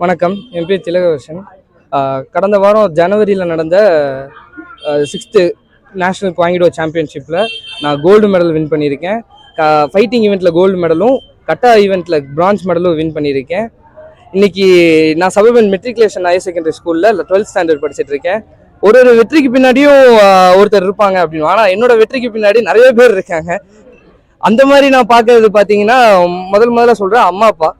வணக்கம். என் பேர் திலகவர்ஷன். கடந்த வாரம் ஜனவரியில் நடந்த சிக்ஸ்த்து நேஷ்னல் பாயிண்டோ சாம்பியன்ஷிப்பில் நான் கோல்டு மெடல் வின் பண்ணியிருக்கேன். ஃபைட்டிங் ஈவெண்ட்டில் கோல்டு மெடலும் கட்டா ஈவெண்ட்டில் பிரான்ஸ் மெடலும் வின் பண்ணியிருக்கேன். இன்னைக்கு நான் சபபன் மெட்ரிகுலேஷன் ஹையர் செகண்டரி ஸ்கூலில் டுவெல்த் ஸ்டாண்டர்ட் படிச்சுட்டு இருக்கேன். ஒரு ஒரு வெற்றிக்கு பின்னாடியும் ஒருத்தர் இருப்பாங்க அப்படின்னு. ஆனால் என்னோட வெற்றிக்கு பின்னாடி நிறைய பேர் இருக்காங்க. அந்த மாதிரி நான் பார்க்கறது பார்த்தீங்கன்னா முதல் முதல்ல சொல்கிறேன் அம்மா அப்பா.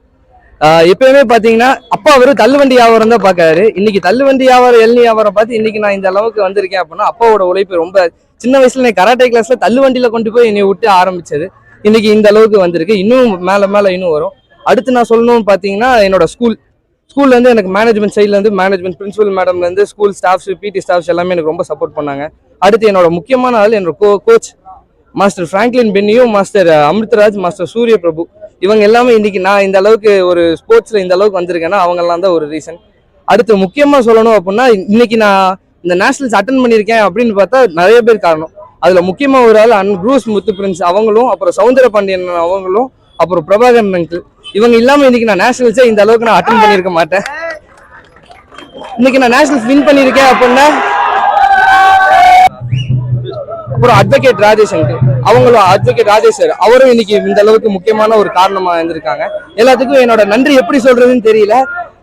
எப்பயுமே பார்த்தீங்கன்னா அப்பா அவர் தள்ளுவண்டி வியாபாரம் தான் பாக்காரு இன்னைக்கு தள்ளுவண்டி வியாபாரம் எல்னி வியாபாரம் பார்த்து இன்னைக்கு நான் இந்த அளவுக்கு வந்திருக்கேன் அப்படின்னா அப்பாவோட உழைப்பு ரொம்ப சின்ன வயசுல நான் கராட்டே கிளாஸ்ல தள்ளுவண்டியில கொண்டு போய் என்னை விட்டு ஆரம்பிச்சது. இன்னைக்கு இந்த அளவுக்கு வந்திருக்கு. இன்னும் மேல மேல இன்னும் வரும். அடுத்து நான் சொல்லணும்னு பார்த்தீங்கன்னா என்னோட ஸ்கூல் ஸ்கூல்லேருந்து எனக்கு மேனேஜ்மெண்ட் சைட்லேருந்து மேனேஜ்மெண்ட் பிரின்சிபல் மேடம்லேருந்து ஸ்கூல் ஸ்டாஃப்ஸ் பிடி ஸ்டாஃப்ஸ் எல்லாமே எனக்கு ரொம்ப சப்போர்ட் பண்ணாங்க. அடுத்து என்னோட முக்கியமான ஆள் என்னோட கோ கோச் மாஸ்டர் ஃப்ராங்க்லின் பென்னியும் மாஸ்டர் அமிர்தராஜ் மாஸ்டர் சூரிய பிரபு இவங்க எல்லாமே இன்னைக்கு நான் இந்த அளவுக்கு ஒரு ஸ்போர்ட்ஸ்ல இந்த அளவுக்கு வந்திருக்கேன்னா அவங்கெல்லாம் தான் ஒரு ரீசன் அடுத்து முக்கியமா சொல்லணும் அப்படின்னா இன்னைக்கு நான் இந்த நேஷனல்ஸ் அட்டன் பண்ணியிருக்கேன் அப்படின்னு பார்த்தா நிறைய பேர் காரணம். அதுல முக்கியமா ஒரு ஆள் அன் ப்ரூஸ் முத்து பிரின்ஸ் அவங்களும் அப்புறம் சவுந்தர பாண்டியன் அவங்களும் அப்புறம் பிரபாகரன் அங்கிள் இவங்க இல்லாம இன்னைக்கு நான் நேஷனல்ஸே இந்த அளவுக்கு நான் அட்டன் பண்ணியிருக்க மாட்டேன். இன்னைக்கு நான் நேஷனல்ஸ் வின் பண்ணியிருக்கேன் அப்படின்னா அப்புறம் அட்வொகேட் ராஜேஷன் அவங்களும் அட்வொகேட் ராஜேஷ் சார். அவரும் இன்னைக்கு இந்த அளவுக்கு முக்கியமான ஒரு காரணமா இருந்திருக்காங்க. எல்லாத்துக்கும் என்னோட நன்றி எப்படி சொல்றதுன்னு தெரியல.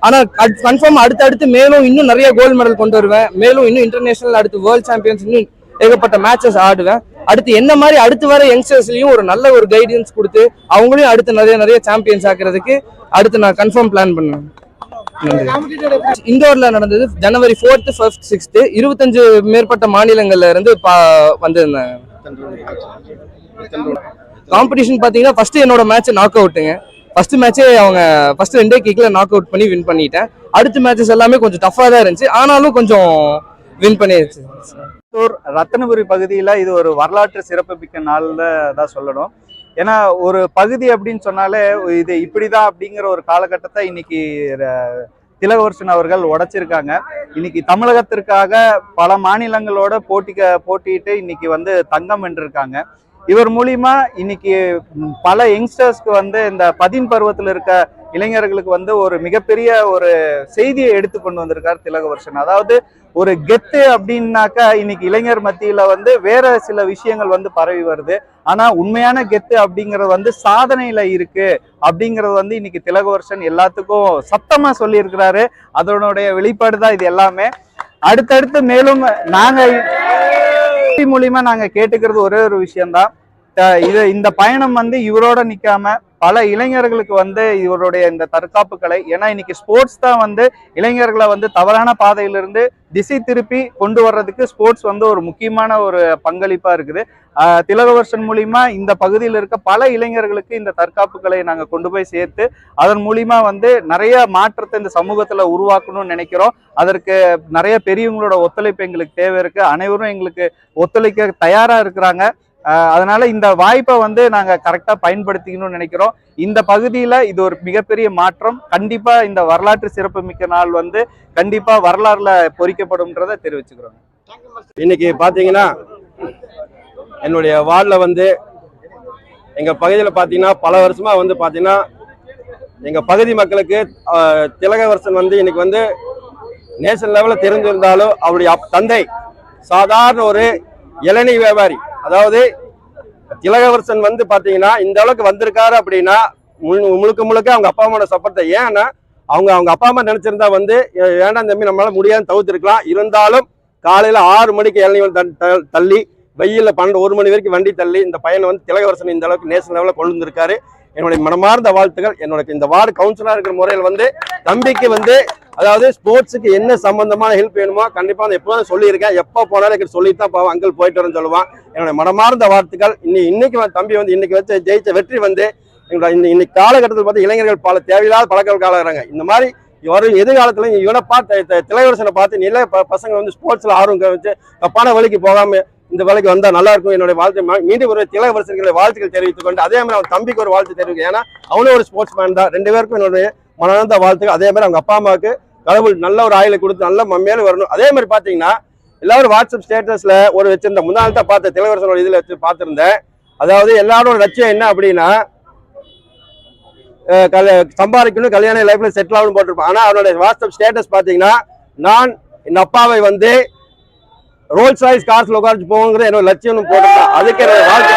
ஆனா கன்ஃபார்ம் அடுத்தடுத்து மேலும் இன்னும் நிறைய கோல்டு மெடல் கொண்டு வருவேன். மேலும் இன்னும் இன்டர்நேஷனல் அடுத்து வேர்ல்ட் சாம்பியன்ஸ் இன்னும் ஏகப்பட்ட மேட்சஸ் ஆடுவேன். அடுத்து என்ன மாதிரி அடுத்து வர யங்ஸ்டர்ஸ்லயும் ஒரு நல்ல ஒரு கைடன்ஸ் கொடுத்து அவங்களையும் அடுத்து நிறைய நிறைய சாம்பியன்ஸ் ஆக்குறதுக்கு அடுத்து நான் கன்ஃபார்ம் பிளான் பண்ணுவேன். இண்டோர்ல நடந்தது ஜனவரி ஃபோர்த்து ஃபர்ஸ்ட் சிக்ஸ்த்து இருபத்தஞ்சு மேற்பட்ட மாநிலங்கள்ல இருந்து பா வந்திருந்தாங்க. காம்படிஷன் பாத்தீங்கன்னா ஃபர்ஸ்ட் என்னோட மேட்ச் நாக் அவுட்டுங்க ஃபர்ஸ்ட் மேட்சே அவங்க ஃபர்ஸ்ட் ரெண்டே கிக்ல நாக் அவுட் பண்ணி வின் பண்ணிட்டேன். அடுத்த மேட்சஸ் எல்லாமே கொஞ்சம் டஃபா தான் இருந்துச்சு. ஆனாலும் கொஞ்சம் வின் கோயம்புத்தூர் ரத்தனபுரி பகுதியில் இது ஒரு வரலாற்று சிறப்புமிக்க நாள்ல தான் சொல்லணும். ஏன்னா ஒரு பகுதி அப்படின்னு சொன்னாலே இது இப்படிதான் அப்படிங்கிற ஒரு காலகட்டத்தை இன்னைக்கு ர- திலகவர்ஷன் அவர்கள் உடைச்சிருக்காங்க. இன்னைக்கு தமிழகத்திற்காக பல மாநிலங்களோட போட்டிக்க போட்டிட்டு இன்னைக்கு வந்து தங்கம் வென்றிருக்காங்க. இவர் மூலியமா இன்னைக்கு பல யங்ஸ்டர்ஸ்க்கு வந்து இந்த பதின் பருவத்தில் இருக்க இளைஞர்களுக்கு வந்து ஒரு மிகப்பெரிய ஒரு செய்தியை எடுத்து கொண்டு வந்திருக்கார் திலகவர்ஷன் அதாவது ஒரு கெத்து அப்படின்னாக்கா இன்னைக்கு இளைஞர் மத்தியில வந்து வேற சில விஷயங்கள் வந்து பரவி வருது. ஆனா உண்மையான கெத்து அப்படிங்கிறது வந்து சாதனையில இருக்கு அப்படிங்கிறது வந்து இன்னைக்கு திலகவர்ஷன் எல்லாத்துக்கும் சத்தமா சொல்லியிருக்கிறாரு. அதனுடைய வெளிப்பாடு தான் இது எல்லாமே. அடுத்தடுத்து மேலும் நாங்க மூலியமா நாங்க கேட்டுக்கிறது ஒரே ஒரு விஷயம்தான். இது இந்த பயணம் வந்து இவரோட நிக்காம பல இளைஞர்களுக்கு வந்து இவருடைய இந்த தற்காப்பு கலை ஏன்னா இன்னைக்கு ஸ்போர்ட்ஸ் தான் வந்து இளைஞர்களை வந்து தவறான பாதையிலிருந்து திசை திருப்பி கொண்டு வர்றதுக்கு ஸ்போர்ட்ஸ் வந்து ஒரு முக்கியமான ஒரு பங்களிப்பா இருக்குது. திலகவர்ஷன் மூலியமா இந்த பகுதியில் இருக்க பல இளைஞர்களுக்கு இந்த தற்காப்பு கலையை நாங்கள் கொண்டு போய் சேர்த்து அதன் மூலியமா வந்து நிறைய மாற்றத்தை இந்த சமூகத்தில் உருவாக்கணும்னு நினைக்கிறோம். அதற்கு நிறைய பெரியவங்களோட ஒத்துழைப்பு எங்களுக்கு தேவை இருக்கு. அனைவரும் எங்களுக்கு ஒத்துழைக்க தயாரா இருக்கிறாங்க. அதனால இந்த வாய்ப்பை வந்து நாங்க கரெக்டா பயன்படுத்திக்கணும்னு நினைக்கிறோம். இந்த பகுதியில இது ஒரு மிகப்பெரிய மாற்றம். கண்டிப்பா இந்த வரலாற்று சிறப்புமிக்க நாள் வந்து கண்டிப்பா வரலாறுல பொறிக்கப்படும்ன்றதை தெரிவிச்சுக்கிறோம் இன்னைக்கு பார்த்தீங்கன்னா என்னுடைய வார்டில் வந்து எங்கள் பகுதியில் பார்த்தீங்கன்னா பல வருஷமாக வந்து பார்த்தீங்கன்னா எங்கள் பகுதி மக்களுக்கு திலகவரசன் வந்து இன்னைக்கு வந்து நேஷனல் லெவலில் தெரிஞ்சிருந்தாலும் அவருடைய தந்தை சாதாரண ஒரு இளநீ வியாபாரி அதாவது திலகவரசன் வந்து பார்த்தீங்கன்னா இந்த அளவுக்கு வந்திருக்காரு அப்படின்னா முழு- முழுக்க முழுக்க அவங்க அப்பா அம்மாவோட சப்போர்ட்டை ஏன்னா அவங்க அவங்க அப்பா அம்மா நினைச்சிருந்தா வந்து வேண்டாம் தம்பி நம்மளால முடியாது தவிர்த்துருக்கலாம். இருந்தாலும் காலையில ஆறு மணிக்கு இளநீர் தள்ளி வெயில்ல பன்னெண்டு ஒரு மணி வரைக்கும் வண்டி தள்ளி இந்த பையனை வந்து திலகவரசன் இந்த அளவுக்கு நேஷனல் லெவலில் கொண்டு வந்திருக்காரு. என்னுடைய மனமார்ந்த வாழ்த்துக்கள். என்னோட இந்த வார்டு கவுன்சிலரா இருக்கிற முறையில் வந்து தம்பிக்கு வந்து அதாவது ஸ்போர்ட்ஸுக்கு என்ன சம்பந்தமான ஹெல்ப் வேணுமோ கண்டிப்பாக நான் எப்போதும் சொல்லியிருக்கேன். எப்போ போனாலும் எனக்கு சொல்லி தான் போவேன். அங்கிள் போயிட்டு வரேன்னு சொல்லுவான். என்னோட மனமார்ந்த வாழ்த்துக்கள். இன்னி இன்னைக்கு தம்பி வந்து இன்னைக்கு வச்ச ஜெயிச்ச வெற்றி வந்து எங்களோட இந்த இன்னைக்கு காலகட்டத்தில் பார்த்து இளைஞர்கள் பல தேவையில்லாத பழக்கங்கள் காலகிறாங்க இந்த மாதிரி வரும் எதிர்காலத்துல இவனை பார்த்து த- பார்த்து நில ப- பசங்க வந்து ஸ்போர்ட்ஸ்ல ஆர்வம் வச்சு தப்பான வழிக்கு போகாம இந்த வேலைக்கு வந்தா நல்லா இருக்கும். என்னுடைய வாழ்த்து மீண்டும் ஒரு திலகவரசர்களை வாழ்த்துக்கள் தெரிவித்துக் கொண்டு அதே மாதிரி அவன் தம்பிக்கு ஒரு வாழ்த்து தெரிவிக்கும் ஏன்னா அவனும் ஒரு ஸ்போர்ட்ஸ் மேன் தான். ரெண்டு பேருக்கும் என்னுடைய மனநந்த வாழ்த்துக்கள். அதே மாதிரி அவங்க அப்பா அம்மாவுக்கு கடவுள் நல்ல ஒரு ஆயுளை கொடுத்து நல்ல மம்மையில வரணும். அதே மாதிரி பாத்தீங்கன்னா எல்லாரும் வாட்ஸ்அப் ஸ்டேட்டஸ்ல ஒரு வச்சிருந்த முன்னாள் தான் பார்த்த திலகவரசனோட இதுல வச்சு பார்த்திருந்தேன். அதாவது எல்லாரோட லட்சியம் என்ன அப்படின்னா அஹ், சம்பாதிக்கணும் கல்யாண லைஃப்ல செட்டில் ஆகணும் போட்டிருப்பான் ஆனா அவனுடைய வாட்ஸ்அப் ஸ்டேட்டஸ் பாத்தீங்கன்னா நான் என் அப்பாவை வந்து ரோல்ஸ் ராய்ஸ் கார்ஸ்ல உட்காந்து போகணுங்கிற என்னோட லட்சியம் போட்டிருந்தான். அதுக்கு என்னோட வாழ்க்கை